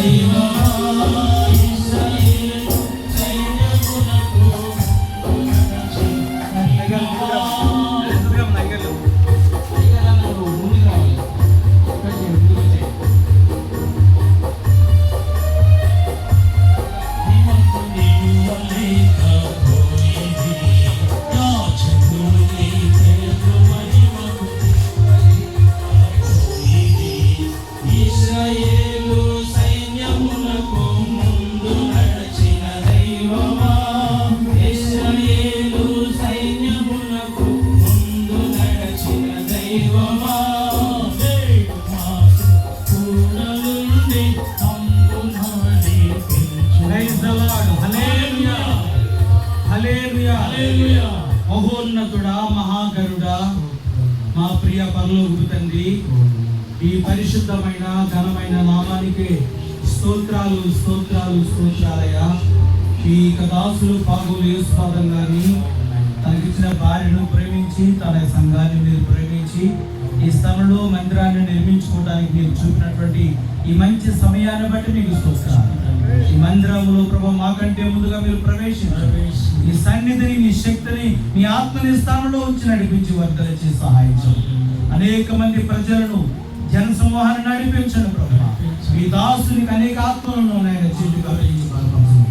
Savior. ప్రియ పరలోకు తండ్రి. ఈ పరిశుద్ధమైన ఘనమైన నామానికి స్తోత్రాలు స్తోత్రాలు స్తోత్రాలయ్యా. ఈ కదాసులు పాగులు యేసుపాదం గారిని తనకిచ్చిన భార్యను ప్రేమించి తన సంఘాన్ని మీరు ప్రేమించి ఈ స్థలంలో మందిరాన్ని నిర్మించుకోవడానికి మీరు చూపినటువంటి ఈ మంచి సమయాన్ని బట్టి మీకు స్తోత్రాలు. ఈ మందిరంలో ప్రభు మాకంటే ముందుగా మీరు ప్రవేశించారు మీ సన్నిధిని మీ శక్తిని మీ ఆత్మని స్థానంలో ఉంచి నడిపించి వర్ధలించి సహాయం చేయండి. అనేక మంది ప్రజలను జన సమూహాన్ని నడిపించండి ప్రభు. మీ దాసునికి అనేక ఆత్మలను ఆయన అప్పగించి బలపరచండి.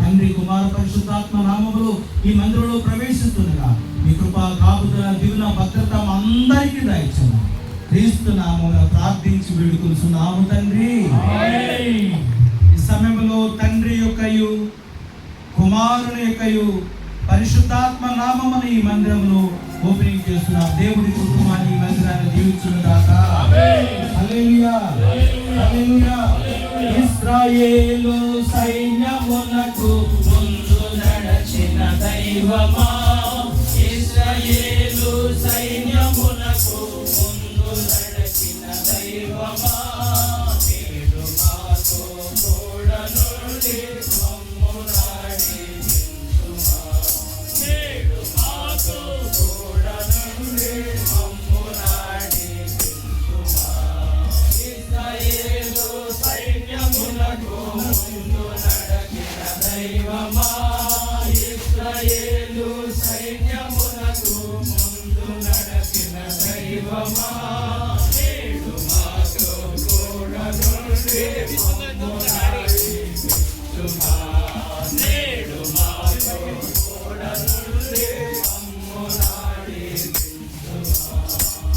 తండ్రి కుమార పరిశుద్ధాత్మ నామములు ఈ మందిరంలో ప్రవేశిస్తుండగా మీ కృపా కాపుదల దిగున భద్రత అందరికీ దయచండి క్రీస్తు నామమున ప్రార్థించి వేడుకొలుస్తున్నాము తండ్రి. ఈ సమయంలో తండ్రి యొక్కయు కుమారుని యొక్కయు పరిశుద్ధాత్మ నామమని ఈ మందిరంలో ఓపెనింగ్ చేస్తున్న దేవుడి కుటుంబాన్ని ఈ మందిరాన్ని దీవించును దాక హల్లెలూయా. సైన్యమునకు ముందు నడచిన దైవమా? ఇస్రాయేలు సైన్యమునకు సైన్యమునకు ముందు నడచిన దైవమా నేడు మాతో కూడా నుండి మమ్ము నడిపించుమా. నేడు మాతో కూడా నుండి మమ్ము నడిపించుమా.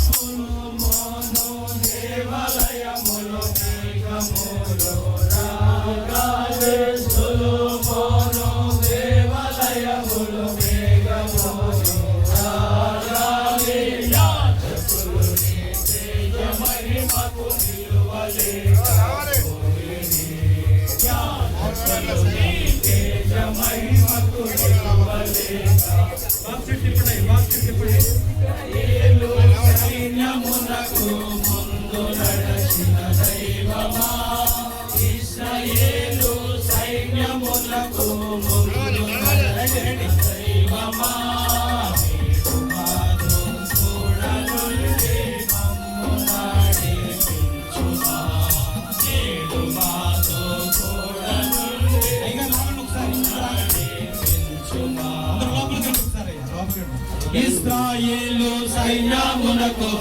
సొలొమోను దేవాలయములో మేఘములో రాగాలే. సొలొమోను దేవాలయములో మేఘములో నిలువలేకపోయిరి. ఏలు సైన్యమునకు ముందు ముందు దైవమా ఇస్రాయేలు సైన్యమునకు